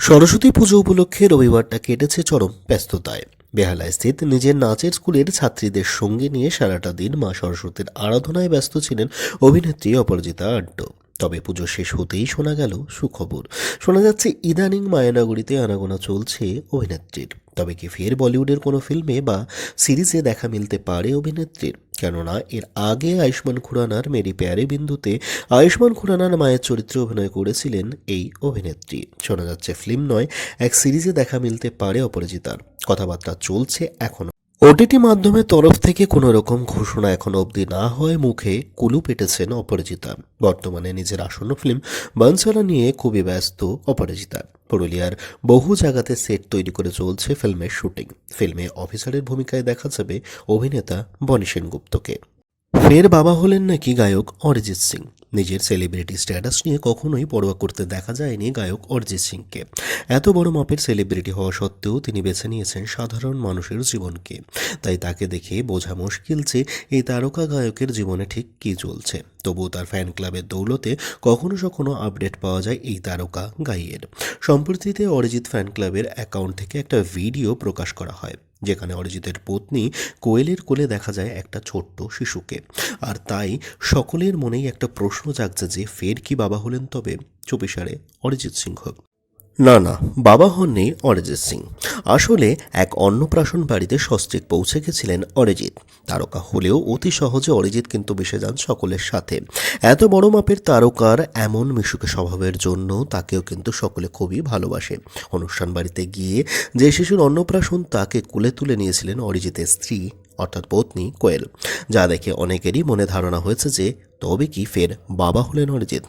সরস্বতী পুজো উপলক্ষে রবিবারটা কেটেছে চরম ব্যস্ততায়। বেহালায় স্থিত নিজের নাচের স্কুলের ছাত্রীদের সঙ্গে নিয়ে সারাটা দিন মা সরস্বতীর আরাধনায় ব্যস্ত ছিলেন অভিনেত্রী অপরাজিতা আড্ড। তবে পুজো শেষ হতেই শোনা গেল সুখবর। শোনা যাচ্ছে ইদানিং মায়ানগরীতে আনাগোনা চলছে অভিনেত্রীর। তবে কি ফের বলিউডের কোনো ফিল্মে বা সিরিজে দেখা মিলতে পারে অভিনেত্রীর? কেননা, এর আগে আয়ুষ্মান খুরানার মেরি প্যারে বিন্দুতে আয়ুষ্মান খুরানার মায়ের চরিত্রে অভিনয় করেছিলেন এই অভিনেত্রী। শোনা যাচ্ছে, ফিল্ম নয়, এক সিরিজে দেখা মিলতে পারে অপরাজিতার। কথাবার্তা চলছে এখনও ওটিটি মাধ্যমে তরফ থেকে কোনো রকম ঘোষণা এখন অবধি না হয় মুখে কুলু পেটেছেন অপরাজিতা। বর্তমানে নিজের আসন্ন ফিল্ম বানসালা নিয়ে খুবই ব্যস্ত অপরাজিতা। পুরুলিয়ার বহু জায়গাতে সেট তৈরি করে চলছে ফিল্মের শুটিং। ফিল্মে অফিসারের ভূমিকায় দেখা যাবে অভিনেতা বনি সেনগুপ্তকে। ফের বাবা হলেন নাকি গায়ক অরিজিৎ সিং। নিজের সেলিব্রিটি স্ট্যাটাস নিয়ে কখনোই পরোয়া করতে দেখা যায়নি গায়ক অরিজিৎ সিংকে। এত বড় মাপের সেলিব্রিটি হওয়া সত্ত্বেও তিনি বেছে নিয়েছেন সাধারণ মানুষের জীবনকে। তাই তাকে দেখে বোঝা মুশকিল যে এই তারকা গায়কের জীবনে ঠিক কী চলছে। তবুও তার ফ্যান ক্লাবের দৌলতে কখনো কখনো আপডেট পাওয়া যায় এই তারকা গাইয়ের। সম্প্রতিতে অরিজিৎ ফ্যান ক্লাবের অ্যাকাউন্ট থেকে একটা ভিডিও প্রকাশ করা হয়। যেখানে অরিজিতের পত্নী কোয়েলের কোলে দেখা যায় একটা ছোট্ট শিশুকে। আর তাই সকলের মনেই একটা প্রশ্ন জাগছে যে ফের কি বাবা হলেন তবে? চুপিসারে অরিজিৎ সিংহ। না না, বাবা হননি অরিজিৎ সিং। আসলে এক অন্নপ্রাশন বাড়িতে সস্ত্রীক পৌঁছে গেছিলেন অরিজিৎ। তারকা হলেও অতি সহজে অরিজিৎ কিন্তু মিশে যান সকলের সাথে। এত বড় মাপের তারকার এমন মিশুকে স্বভাবের জন্য তাকেও কিন্তু সকলে খুবই ভালোবাসে। অনুষ্ঠান বাড়িতে গিয়ে যে শিশুর অন্নপ্রাশন তাকে কুলে তুলে নিয়েছিলেন অরিজিতের স্ত্রী, অর্থাৎ পত্নী, কোয়েল। যা দেখে অনেকেরই মনে ধারণা হয়েছে যে তবে কি ফের বাবা হলেন অরিজিৎ।